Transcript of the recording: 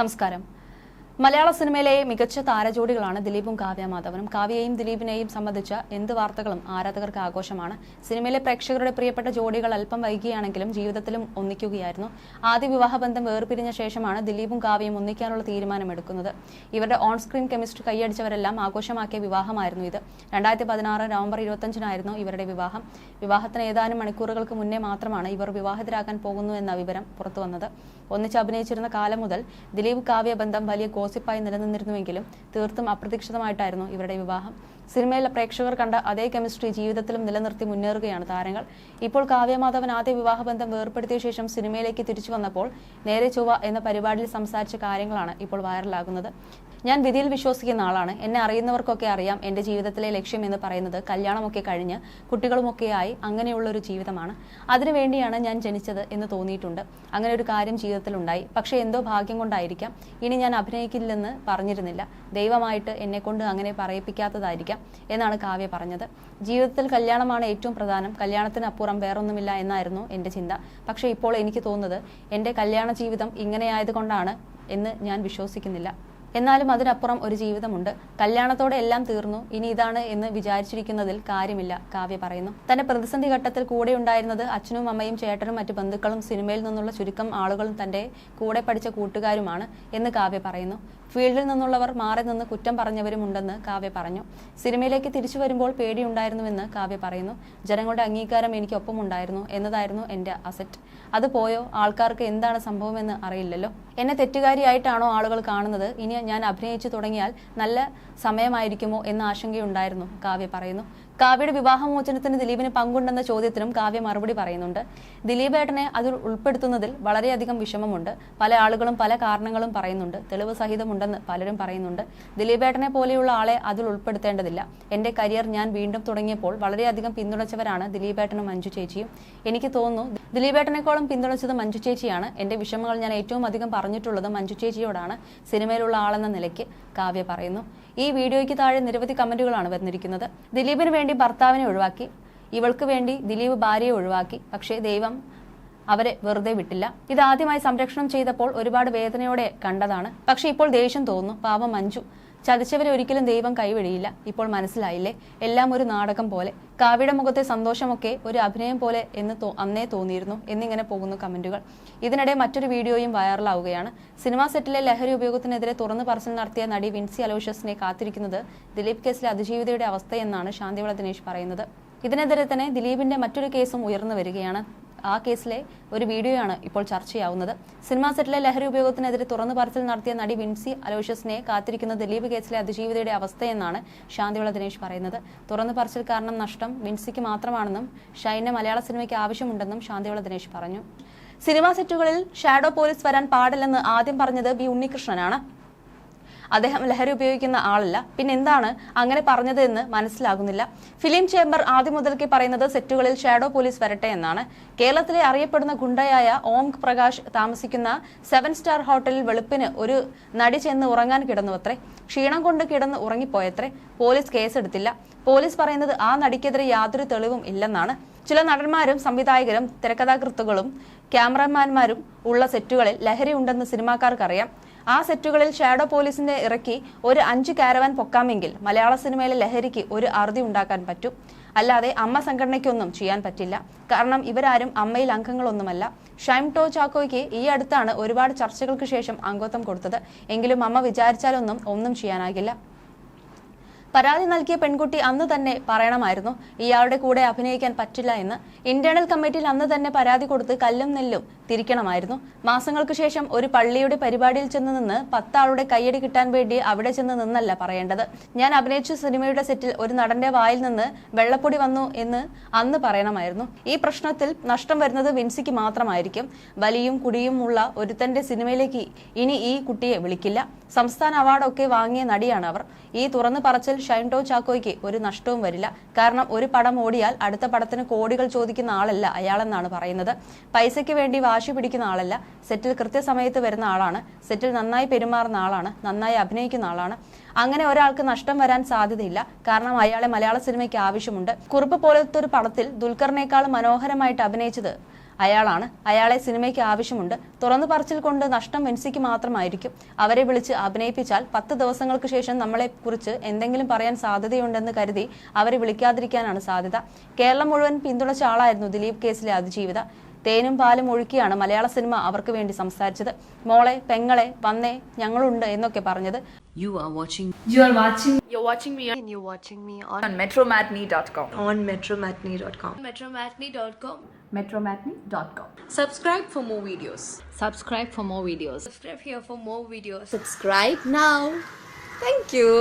നമസ്കാരം. മലയാള സിനിമയിലെ മികച്ച താരജോഡികളാണ് ദിലീപും കാവ്യ മാധവനും. കാവ്യയെയും ദിലീപിനെയും സംബന്ധിച്ച എന്ത് വാർത്തകളും ആരാധകർക്ക് ആഘോഷമാണ്. സിനിമയിലെ പ്രേക്ഷകരുടെ പ്രിയപ്പെട്ട ജോഡികൾ അല്പം വൈകിയാണെങ്കിലും ജീവിതത്തിലും ഒന്നിക്കുകയായിരുന്നു. ആദ്യ വിവാഹബന്ധം വേർപിരിഞ്ഞ ശേഷമാണ് ദിലീപും കാവ്യയും ഒന്നിക്കാനുള്ള തീരുമാനമെടുക്കുന്നത്. ഇവരുടെ ഓൺ സ്ക്രീൻ കെമിസ്ട്രി കൈയടിച്ചവരെല്ലാം ആഘോഷമാക്കിയ വിവാഹമായിരുന്നു ഇത്. രണ്ടായിരത്തി പതിനാറ് നവംബർ ഇരുപത്തഞ്ചിനായിരുന്നു ഇവരുടെ വിവാഹം. വിവാഹത്തിന് ഏതാനും മണിക്കൂറുകൾക്ക് മുന്നേ മാത്രമാണ് ഇവർ വിവാഹിതരാകാൻ പോകുന്നു എന്ന വിവരം പുറത്തുവന്നത്. ഒന്നിച്ച് അഭിനയിച്ചിരുന്ന കാലം മുതൽ ദിലീപ് കാവ്യ ബന്ധം വലിയ ഗോസിപ്പായി നിലനിന്നിരുന്നുവെങ്കിലും തീർത്തും അപ്രതീക്ഷിതമായിട്ടായിരുന്നു ഇവരുടെ വിവാഹം. സിനിമയിലെ പ്രേക്ഷകർ കണ്ട അതേ കെമിസ്ട്രി ജീവിതത്തിലും നിലനിർത്തി മുന്നേറുകയാണ് താരങ്ങൾ. ഇപ്പോൾ കാവ്യമാധവൻ ആദ്യ വിവാഹബന്ധം വേർപ്പെടുത്തിയ ശേഷം സിനിമയിലേക്ക് തിരിച്ചു വന്നപ്പോൾ നേരെ ചൊവ്വ എന്ന പരിപാടിയിൽ സംസാരിച്ച കാര്യങ്ങളാണ് ഇപ്പോൾ വൈറലാകുന്നത്. ഞാൻ വിധിയിൽ വിശ്വസിക്കുന്ന ആളാണ്. എന്നെ അറിയുന്നവർക്കൊക്കെ അറിയാം എന്റെ ജീവിതത്തിലെ ലക്ഷ്യം എന്ന് പറയുന്നത് കല്യാണമൊക്കെ കഴിഞ്ഞ് കുട്ടികളുമൊക്കെയായി അങ്ങനെയുള്ള ഒരു ജീവിതമാണ്. അതിനുവേണ്ടിയാണ് ഞാൻ ജനിച്ചത് എന്ന് തോന്നിയിട്ടുണ്ട്. അങ്ങനെ ഒരു കാര്യം ജീവിതത്തിലുണ്ടായി. പക്ഷേ എന്തോ ഭാഗ്യം കൊണ്ടായിരിക്കാം. ഇനി ഞാൻ അഭിനയിക്കില്ലെന്ന് പറഞ്ഞിരുന്നില്ല. ദൈവമായിട്ട് എന്നെ കൊണ്ട് അങ്ങനെ പറയിപ്പിക്കാത്തതായിരിക്കാം എന്നാണ് കാവ്യ പറഞ്ഞത്. ജീവിതത്തിൽ കല്യാണമാണ് ഏറ്റവും പ്രധാനം. കല്യാണത്തിനപ്പുറം വേറൊന്നുമില്ല എന്നായിരുന്നു എന്റെ ചിന്ത. പക്ഷേ ഇപ്പോൾ എനിക്ക് തോന്നുന്നത് എന്റെ കല്യാണ ജീവിതം ഇങ്ങനെയായതുകൊണ്ടാണ് എന്ന് ഞാൻ വിശ്വസിക്കുന്നില്ല. എന്നാലും അതിനപ്പുറം ഒരു ജീവിതമുണ്ട്. കല്യാണത്തോടെ എല്ലാം തീർന്നു. ഇനി ഇതാണ് എന്ന് വിചാരിച്ചിരിക്കുന്നതിൽ കാര്യമില്ല കാവ്യ പറയുന്നു. തന്റെ പ്രതിസന്ധി ഘട്ടത്തിൽ കൂടെ ഉണ്ടായിരുന്നത് അച്ഛനും അമ്മയും ചേട്ടനും മറ്റു ബന്ധുക്കളും സിനിമയിൽ നിന്നുള്ള ചുരുക്കം ആളുകളും തന്റെ കൂടെ പഠിച്ച കൂട്ടുകാരുമാണ് എന്ന് കാവ്യ പറയുന്നു. ഫീൽഡിൽ നിന്നുള്ളവർ മാറി നിന്ന് കുറ്റം പറഞ്ഞവരുമുണ്ടെന്ന് കാവ്യ പറഞ്ഞു. സിനിമയിലേക്ക് തിരിച്ചു വരുമ്പോൾ പേടിയുണ്ടായിരുന്നുവെന്ന് കാവ്യ പറയുന്നു. ജനങ്ങളുടെ അംഗീകാരം എനിക്കൊപ്പം ഉണ്ടായിരുന്നു എന്നതായിരുന്നു എന്റെ അസറ്റ്. അത് പോയോ? ആൾക്കാർക്ക് എന്താണ് സംഭവമെന്ന് അറിയില്ലല്ലോ. എന്നെ തെറ്റുകാരിയായിട്ടാണോ ആളുകൾ കാണുന്നത്? ഇനി ഞാൻ അഭിനയിച്ചു തുടങ്ങിയാൽ നല്ല സമയമായിരിക്കുമോ എന്ന ആശങ്കയുണ്ടായിരുന്നു കാവ്യ പറയുന്നു. കാവ്യയുടെ വിവാഹമോചനത്തിന് ദിലീപിന് പങ്കുണ്ടെന്ന ചോദ്യത്തിനും കാവ്യ മറുപടി പറയുന്നുണ്ട്. ദിലീപ് ഏട്ടനെ അതിൽ ഉൾപ്പെടുത്തുന്നതിൽ വളരെയധികം വിഷമമുണ്ട്. പല ആളുകളും പല കാരണങ്ങളും പറയുന്നുണ്ട്. തെളിവ് സഹിതമുണ്ടെന്ന് പലരും പറയുന്നുണ്ട്. ദിലീപ് ഏട്ടനെ പോലെയുള്ള ആളെ അതിൽ ഉൾപ്പെടുത്തേണ്ടതില്ല. എന്റെ കരിയർ ഞാൻ വീണ്ടും തുടങ്ങിയപ്പോൾ വളരെയധികം പിന്തുണച്ചവരാണ് ദിലീപ് ഏട്ടനും മഞ്ജു ചേച്ചിയും. എനിക്ക് തോന്നുന്നു ദിലീപ് ഏട്ടനേക്കാളും പിന്തുണച്ചത് മഞ്ജു ചേച്ചിയാണ്. എന്റെ വിഷമങ്ങൾ ഞാൻ ഏറ്റവും അധികം പറഞ്ഞിട്ടുള്ളത് മഞ്ജു ചേച്ചിയോടാണ്. സിനിമയിലുള്ള ആളെന്ന നിലയ്ക്ക് കാവ്യ പറയുന്നു. ഈ വീഡിയോയ്ക്ക് താഴെ നിരവധി കമന്റുകളാണ് വന്നിരിക്കുന്നത്. ദിലീപിന് വേണ്ടി ഭർത്താവിനെ ഒഴിവാക്കി ഇവൾക്ക് വേണ്ടി ദിലീപ് ഭാര്യയെ ഒഴിവാക്കി. പക്ഷേ ദൈവം അവരെ വെറുതെ വിട്ടില്ല. ഇത് ആദ്യമായി സംരക്ഷണം ചെയ്തപ്പോൾ ഒരുപാട് വേദനയോടെ കണ്ടതാണ്. പക്ഷെ ഇപ്പോൾ ദേഷ്യം തോന്നുന്നു. പാവം മഞ്ജു. ചതിച്ചവരെ ഒരിക്കലും ദൈവം കൈവഴിയില്ല ഇപ്പോൾ മനസ്സിലായില്ലേ? എല്ലാം ഒരു നാടകം പോലെ. കാവ്യയുടെ മുഖത്തെ സന്തോഷമൊക്കെ ഒരു അഭിനയം പോലെ എന്ന് തോ- അന്നേ തോന്നിയിരുന്നു എന്നിങ്ങനെ പോകുന്നു കമന്റുകൾ. ഇതിനിടെ മറ്റൊരു വീഡിയോയും വൈറലാവുകയാണ്. സിനിമാ സെറ്റിലെ ലഹരി ഉപയോഗത്തിനെതിരെ തുറന്നു പറച്ചിൽ നടത്തിയ നടി വിൻസി അലോഷ്യസിനെ കാത്തിരിക്കുന്നത് ദിലീപ് കേസിലെ അതിജീവിതയുടെ അവസ്ഥയെന്നാണ് ശാന്തിവള ദിനേശ് പറയുന്നത്. ഇതിനെതിരെ തന്നെ ദിലീപിന്റെ മറ്റൊരു കേസും ഉയർന്നു വരികയാണ്. ആ കേസിലെ ഒരു വീഡിയോയാണ് ഇപ്പോൾ ചർച്ചയാവുന്നത് സിനിമാ സെറ്റിലെ ലഹരി ഉപയോഗത്തിനെതിരെ തുറന്നു പറച്ചിൽ നടത്തിയ നടി വിൻസി അലോഷ്യസിനെ കാത്തിരിക്കുന്ന ദിലീപ് കേസിലെ അതിജീവിതയുടെ അവസ്ഥയെന്നാണ് ശാന്തിവിള ദിനേശ് പറയുന്നത്. തുറന്നു പറച്ചിൽ കാരണം നഷ്ടം വിൻസിക്ക് മാത്രമാണെന്നും ഷൈനെ മലയാള സിനിമയ്ക്ക് ആവശ്യമുണ്ടെന്നും ശാന്തിവിള ദിനേശ് പറഞ്ഞു. സിനിമാ സെറ്റുകളിൽ ഷാഡോ പോലീസ് വരാൻ പാടില്ലെന്ന് ആദ്യം പറഞ്ഞത് ബി ഉണ്ണികൃഷ്ണനാണ്. അദ്ദേഹം ലഹരി ഉപയോഗിക്കുന്ന ആളല്ല. പിന്നെ എന്താണ് അങ്ങനെ പറഞ്ഞത് എന്ന് മനസ്സിലാകുന്നില്ല. ഫിലിം ചേംബർ ആദ്യം മുതൽക്കേ പറയുന്നത് സെറ്റുകളിൽ ഷാഡോ പോലീസ് വരട്ടെ എന്നാണ്. കേരളത്തിലെ അറിയപ്പെടുന്ന ഗുണ്ടയായ ഓം പ്രകാശ് താമസിക്കുന്ന സെവൻ സ്റ്റാർ ഹോട്ടലിൽ വെളുപ്പിന് ഒരു നടി ചെന്ന് ഉറങ്ങാൻ കിടന്നു അത്രേ ക്ഷീണം കൊണ്ട് കിടന്ന് ഉറങ്ങിപ്പോയത്രേ. പോലീസ് കേസെടുത്തില്ല. പോലീസ് പറയുന്നത് ആ നടിക്കെതിരെ യാതൊരു തെളിവും ഇല്ലെന്നാണ്. ചില നടന്മാരും സംവിധായകരും തിരക്കഥാകൃത്തുകളും ക്യാമറമാന്മാരും ഉള്ള സെറ്റുകളിൽ ലഹരി ഉണ്ടെന്ന് സിനിമാക്കാർക്കറിയാം. ആ സെറ്റുകളിൽ ഷാഡോ പോലീസിനെ ഇറക്കി ഒരു അഞ്ച് കാരവാൻ പൊക്കാമെങ്കിൽ മലയാള സിനിമയിലെ ലഹരിക്ക് ഒരു അറുതി ഉണ്ടാക്കാൻ പറ്റും. അല്ലാതെ അമ്മ സംഘടനയ്ക്കൊന്നും ചെയ്യാൻ പറ്റില്ല. കാരണം ഇവരാരും അമ്മയിൽ അംഗങ്ങളൊന്നുമല്ല. ഷൈം ടോ ചാക്കോയ്ക്ക് ഈ അടുത്താണ് ഒരുപാട് ചർച്ചകൾക്ക് ശേഷം അംഗത്വം കൊടുത്തത്. എങ്കിലും അമ്മ വിചാരിച്ചാലൊന്നും ഒന്നും ചെയ്യാനാകില്ല. പരാതി നൽകിയ പെൺകുട്ടി അന്ന് തന്നെ പറയണമായിരുന്നു ഇയാളുടെ കൂടെ അഭിനയിക്കാൻ പറ്റില്ല എന്ന്. ഇന്റേണൽ കമ്മിറ്റിയിൽ അന്ന് തന്നെ പരാതി കൊടുത്ത് കല്ലും നെല്ലും തിരിക്കണമായിരുന്നു മാസങ്ങൾക്ക് ശേഷം ഒരു പള്ളിയുടെ പരിപാടിയിൽ ചെന്ന് നിന്ന് പത്താളുടെ കയ്യടി കിട്ടാൻ വേണ്ടി അവിടെ ചെന്ന് നിന്നല്ല പറയേണ്ടത്. ഞാൻ അഭിനയിച്ച സിനിമയുടെ സെറ്റിൽ ഒരു നടന്റെ വായിൽ നിന്ന് വെള്ളപ്പൊടി വന്നു എന്ന് അന്ന് പറയണമായിരുന്നു. ഈ പ്രശ്നത്തിൽ നഷ്ടം വരുന്നത് വിൻസിക്ക് മാത്രമായിരിക്കും. വലിയും കുടിയും ഉള്ള ഒരുത്തന്റെ സിനിമയിലേക്ക് ഇനി ഈ കുട്ടിയെ വിളിക്കില്ല. സംസ്ഥാന അവാർഡൊക്കെ വാങ്ങിയ നടിയാണ് അവർ ഈ തുറന്നു പറച്ചിൽ ഷൈൻടോ ചാക്കോയ്ക്ക് ഒരു നഷ്ടവും വരില്ല. കാരണം ഒരു പടം ഓടിയാൽ അടുത്ത പടത്തിന് കോടികൾ ചോദിക്കുന്ന ആളല്ല അയാളെന്നാണ് പറയുന്നത്. പൈസയ്ക്ക് വേണ്ടി വാശി പിടിക്കുന്ന ആളല്ല. സെറ്റിൽ കൃത്യസമയത്ത് വരുന്ന ആളാണ്. സെറ്റിൽ നന്നായി പെരുമാറുന്ന ആളാണ്. നന്നായി അഭിനയിക്കുന്ന ആളാണ്. അങ്ങനെ ഒരാൾക്ക് നഷ്ടം വരാൻ സാധ്യതയില്ല. കാരണം അയാളെ മലയാള സിനിമയ്ക്ക് ആവശ്യമുണ്ട്. കുറുപ്പ് പോലത്തെ ഒരു പടത്തിൽ ദുൽഖറിനേക്കാൾ മനോഹരമായിട്ട് അഭിനയിച്ചത് അയാളാണ്. അയാളെ സിനിമയ്ക്ക് ആവശ്യമുണ്ട്. തുറന്നു പറച്ചിൽ കൊണ്ട് നഷ്ടം വെൻസിക്ക് മാത്രമായിരിക്കും. അവരെ വിളിച്ച് അഭിനയിപ്പിച്ചാൽ പത്ത് ദിവസങ്ങൾക്ക് ശേഷം നമ്മളെ കുറിച്ച് എന്തെങ്കിലും പറയാൻ സാധ്യതയുണ്ടെന്ന് കരുതി അവരെ വിളിക്കാതിരിക്കാനാണ് സാധ്യത. കേരളം മുഴുവൻ പിന്തുണച്ച ആളായിരുന്നു ദിലീപ് കേസിലെ അതിജീവിത. തേനും പാലും ഒഴുക്കിയാണ് മലയാള സിനിമ അവർക്ക് വേണ്ടി സംസാരിച്ചത് മോളെ പെങ്ങളെ വന്നേ ഞങ്ങളുണ്ട് എന്നൊക്കെ പറഞ്ഞത് You are watching You are watching You're watching me and you're watching me on, on metromatney.com. on metromatney.com. Metromatney.com. metromatney.com. Subscribe for more videos. subscribe for more videos. Subscribe here for more videos. Subscribe now. Thank you.